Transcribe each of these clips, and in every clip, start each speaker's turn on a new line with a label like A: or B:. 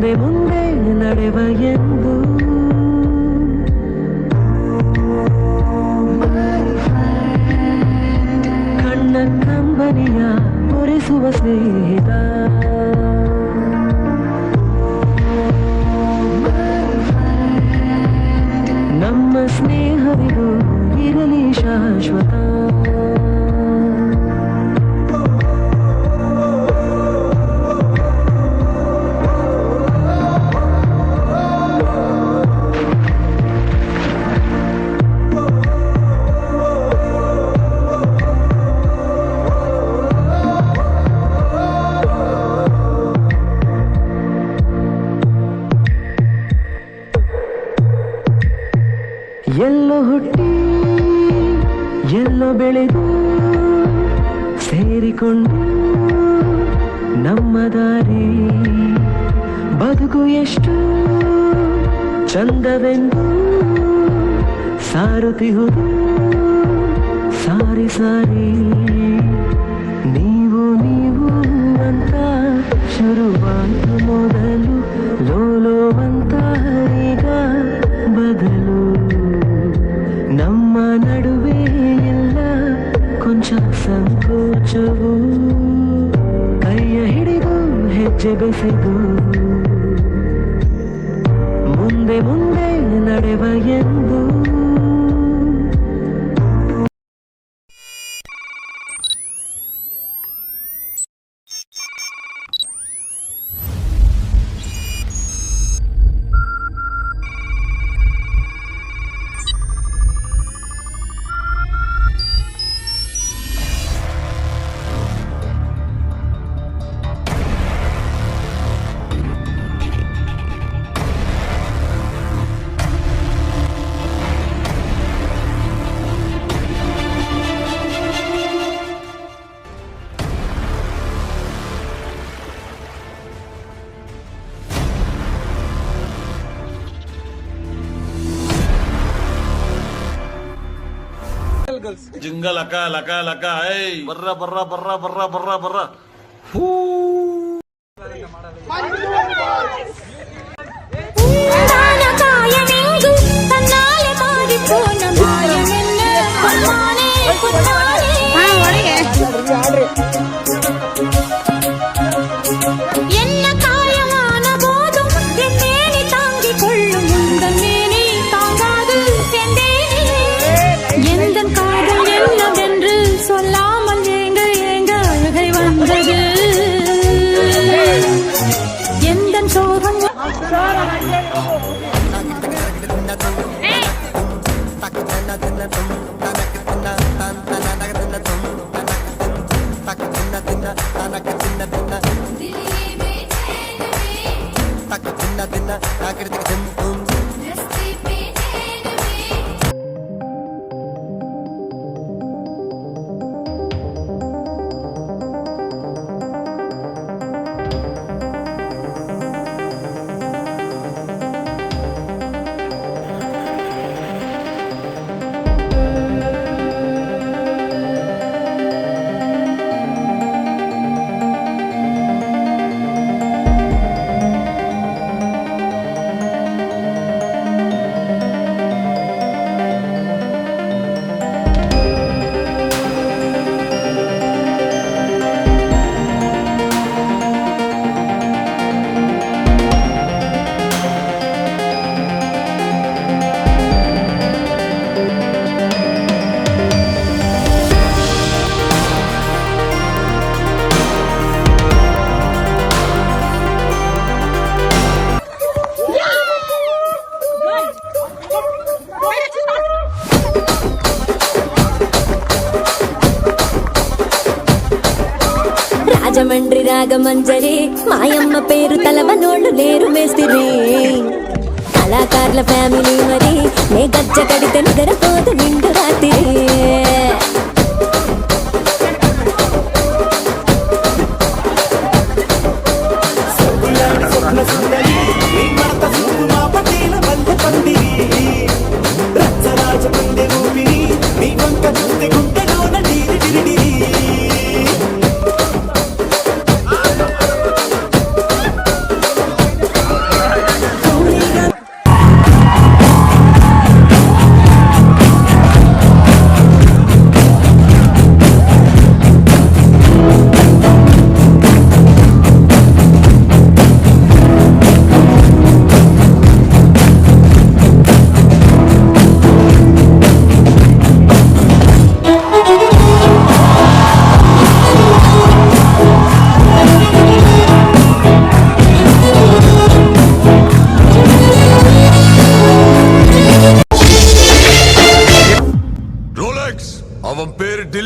A: ಮುಂದೆ ಮುಂದೆ ನಡೆವ ಎಂದು. ಕಣ್ಣ ಕಂಬನಿಯ ಒರೆಸುವ ಸ್ನೇಹಿತ. ನಮ್ಮ ಸ್ನೇಹವಿದು ಇರಲಿ ಶಾಶ್ವತ. ಬದುಕು ಎಷ್ಟು ಚಂದವೆಂದು ಸಾರುತ್ತಿಹುದು ಸಾರಿ ಸಾರಿ. ನೀವು ನೀವು ಅಂತ ಶುರುವಾದ ಮೊದಲು ಲೋಲೋವಂತ ಈಗ ಬದಲು. ನಮ್ಮ ನಡುವೆ ಎಲ್ಲ ಕೊಂಚ ಸಂಕೋಚವು, ಕೈಯ ಹಿಡಿದು ಹೆಜ್ಜೆ ಬೆಸೆದು. ಮುಂದೆ ಮುಂದೆ ನಡೆವ ಎಂದು
B: Jingle laka laka laka. Hey, barra barra barra barra barra barra. Whoo. la
C: toma. Ragamanjari మాయమ్మ పేరు తలవనోళ్ళు లేరు మేస్తిరి. కళాకారుల ఫ్యామిలీ మరి నే గజ్జ కడితే నిద్రపోదు నిండు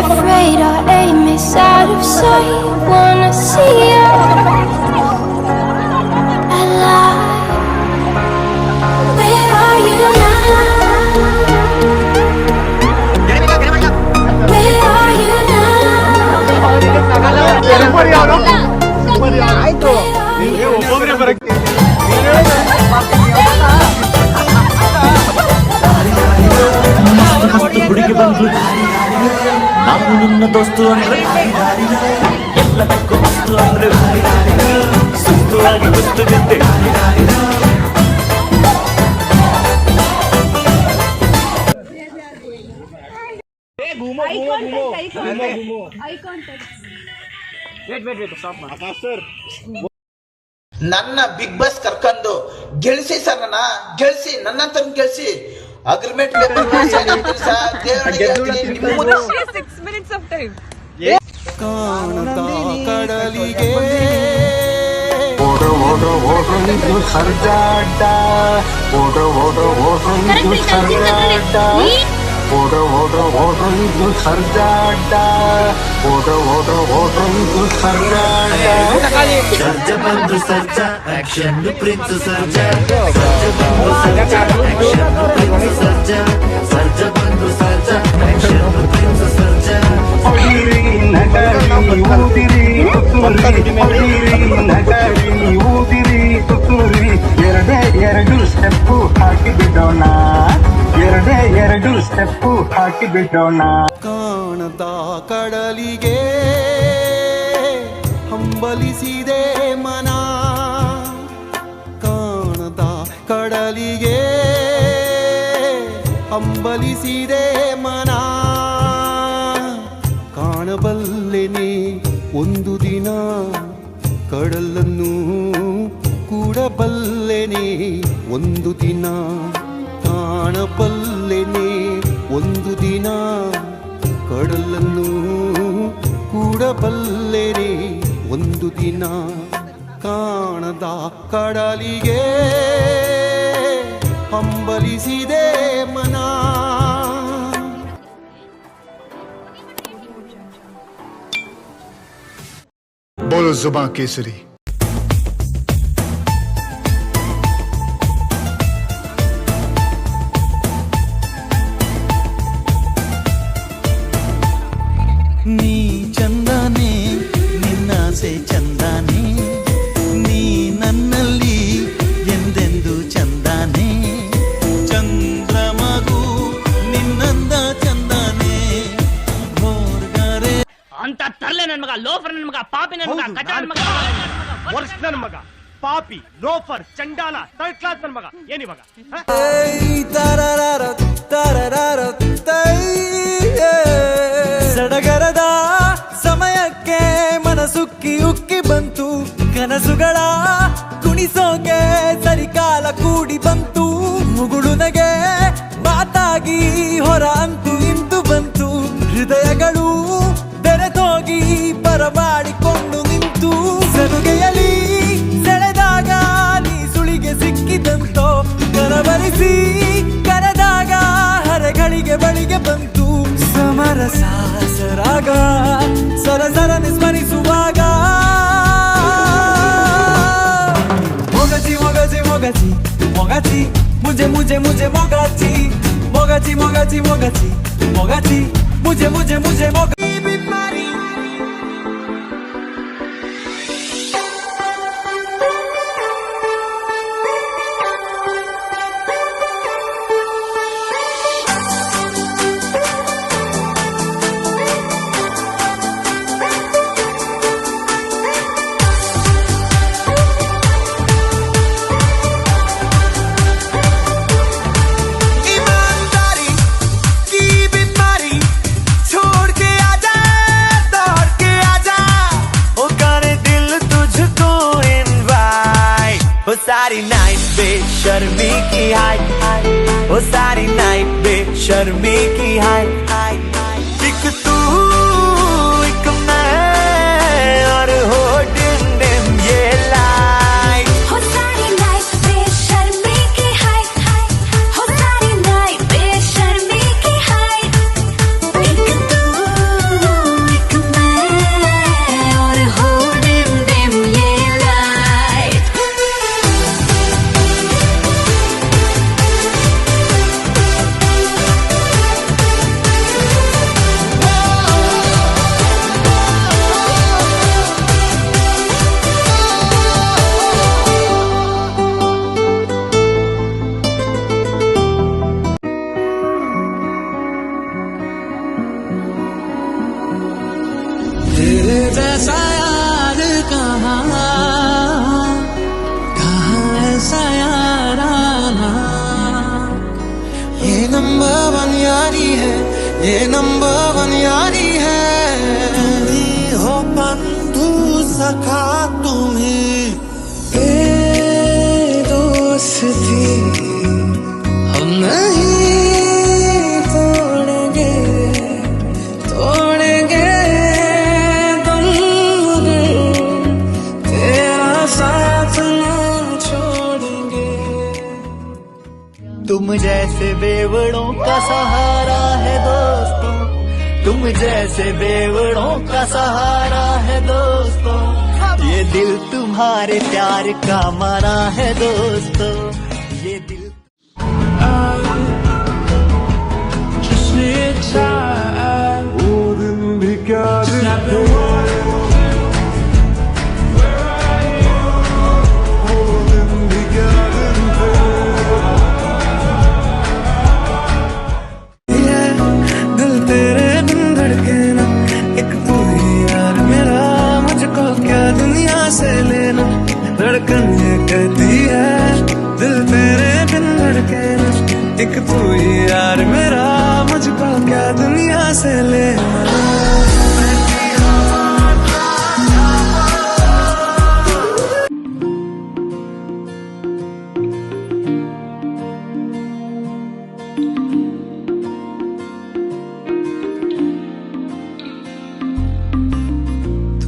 D: Afraid our aim is out of sight. Wanna see you alive. Where are you now? Where are you
E: now? ಬಂದ್ರು ನಾವು ನಿನ್ನ ದೋಸ್ತು ಅಂದ್ರೆ ಎಲ್ಲದಕ್ಕೂ ಅಸ್ತು ಅಂದ್ರೆ ಸುಸ್ತು ಆಗಿ ಗೊತ್ತು ಬಿದ್ದೆ
F: ನನ್ನ ಬಿಗ್ ಬಾಸ್ ಕರ್ಕೊಂಡು ಗೆಲ್ಸಿ ಸರ್ ನನ್ನ ಗೆಲ್ಸಿ ನನ್ನ ತಂದು ಗೆಲ್ಸಿ ಅಗ್ರಿಮೆಂಟ್
G: ಕಡಲಿಗೆ ಓಡ ಓಡ ಓಡ ಇದು ಸರ್ಜಾಟ ಓಡ ಓಡ ಓಡ ಇದು ಸರ್ಜಾಟ ಓಡ ಓಡ ಓಡ ಇದು ಸರ್ಜಾಟ ಓಡ ಓಡ ಓಡ ಇದು ಸರ್ಜಾಟ
E: ಸರ್ಜ ಬಂದು ಸರ್ಜ ಆಕ್ಷನ್ ಪ್ರಿನ್ಸ್ ಸರ್ಜ ಸರ್ಜ ಬಂದು ಸರ್ಜ ಆಕ್ಷನ್ ಪ್ರಿನ್ಸ್ ಸರ್ಜ ಸರ್ಜ ಬಂದು ಸರ್ಜ ಆಕ್ಷನ್ ಪ್ರಿನ್ಸ್ ಸರ್ಜ
G: ಹೊಡಿರಿ ನಗರಿ ಊದಿರಿ ತುತ್ತೂರಿ ಹೊಡಿರಿ ಸ್ಟೆಪ್ಪು ಹಾಕಿ ಬಿಡೋಣ ಕಾಣದ ಕಡಲಿಗೆ, ಹಂಬಲಿಸಿದೆ ಮನ. ಕಾಣದ ಕಡಲಿಗೆ, ಹಂಬಲಿಸಿದೆ ಮನ. ಕಾಣಬಲ್ಲೆನೆ ಒಂದು ದಿನ, ಕಡಲನ್ನು ಕೂಡಬಲ್ಲೆನೆ ಒಂದು ದಿನ. ಕಾಣಬಲ್ಲೆನೆ ಒಂದು ದಿನ ಕಡಲನ್ನು ಕೂಡಬಲ್ಲೆರೆ ಒಂದು ದಿನ ಕಾಣದ ಕಡಲಿಗೆ ಹಂಬಲಿಸಿದೆ ಮನ.
H: ಬೋಲೋ ಜುಬಾ ಕೇಸರಿ.
I: ವರ್ಷ ನನ್ನ ಮಗ, ಪಾಪಿ, ಲೋಫರ್, ಚಂಡಾಲ ಥರ್ಡ್ ಕ್ಲಾಸ್ ನನ್ನ ಮಗ. ಏನಿವಾಗ?
J: ಸಡಗರದ ಸಮಯಕ್ಕೆ ಮನಸುಕ್ಕಿ ಉಕ್ಕಿ ಬಂತು. ಕನಸುಗಳ ಕುಣಿಸೋಕೆ ಸರಿಕಾಲ ಕೂಡಿ ಬಂತು. ಮುಗುಳುನಗೆ ಮಾತಾಗಿ ಹೊರ ಅಂತು ಇಂತು ಬಂತು. ಹೃದಯಗಳು ಬೆರೆತೋಗಿ ಬರಮಾಡಿಕೊಂಡು ಬಂತು ಸಮರಸ ಸರಾಗ ಸರಸರ ಸ್ಮರಿಸುವಾಗ ಮೊಗಚಿ ಮೊಗಚಿ ಮೊಗಚಿ ಮೊಗಚಿ ಮುಜೆ ಮುಜೆ ಮುಜೆ ಮೊಗಚಿ ಮೊಗಚಿ ಮೊಗಚಿ ಮೊಗಚಿ ಮೊಗಚಿ ಮುಜೆ ಮುಜೆ ಮುಜೆ ಮೊಗ
G: नाइट पे शर्मी की हाय। वो सारी नाइट पे शर्मी की हाय। हाय तू
J: यारी है ये नंबर वन यारी है। तुम्ही हो बंधु सखा तुम्हें दोस्ती।
A: जैसे बेवड़ों का सहारा है दोस्तों। तुम जैसे बेवड़ों का सहारा है दोस्तों। ये दिल तुम्हारे प्यार का मारा है दोस्तों। ये दिल
J: Just need time.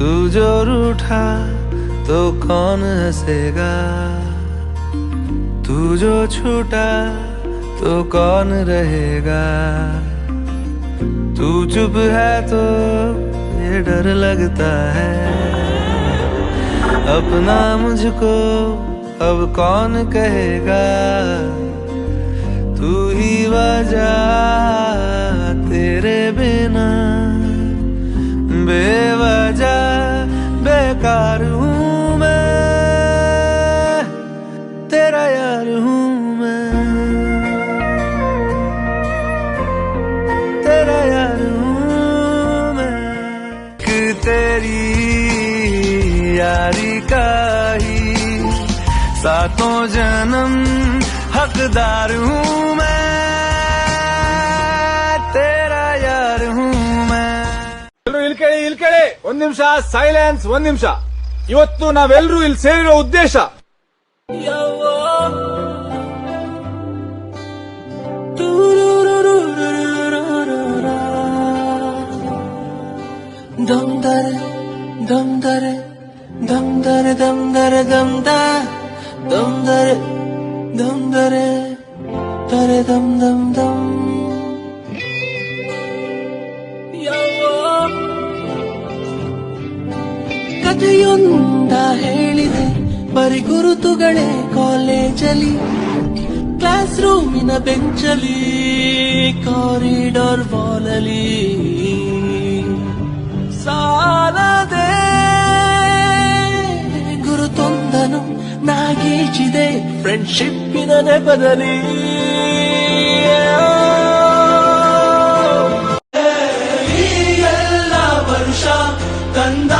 J: तू जो रूठा तो कौन हंसेगा? तू जो छूटा तो कौन रहेगा? तू चुप है तो ये डर लगता है। अपना मुझको अब कौन कहेगा? तू ही वजह तेरे बिना हकदार हूँ मैं तेरा यार हूँ मैं
K: ಎಲ್ರು ಇಲ್ಲಿ ಕೇಳಿ ಇಲ್ಲಿ ಕೇಳಿ ಒಂದ್ ನಿಮಿಷ ಸೈಲೆನ್ಸ್ ಒಂದ್ ನಿಮಿಷ ಇವತ್ತು ನಾವೆಲ್ಲರೂ ಇಲ್ಲಿ ಸೇರಿರೋ ಉದ್ದೇಶ
J: Dum dare, dum dare, dum dare, dum dare, dum da, dum dare, dum dare, dare dum dum dum. ಕಥೆಯೊಂದ ಹೇಳಿದೆ ಬರಿ ಗುರುತುಗಳೇ ಕಾಲೇಜಲ್ಲಿ ಕ್ಲಾಸ್ ರೂಮಿನ ಬೆಂಚಲಿ ಕಾರಿಡಾರ್ ವಾಲಲಿ ಸಾಲದೆ ಗುರುತೊಂದನು ನಾಗೀಚಿದೆ ಫ್ರೆಂಡ್ಶಿಪ್ಪಿನ ನೆಪದಲ್ಲಿ ಈ ಎಲ್ಲ ವರ್ಷ ತಂದ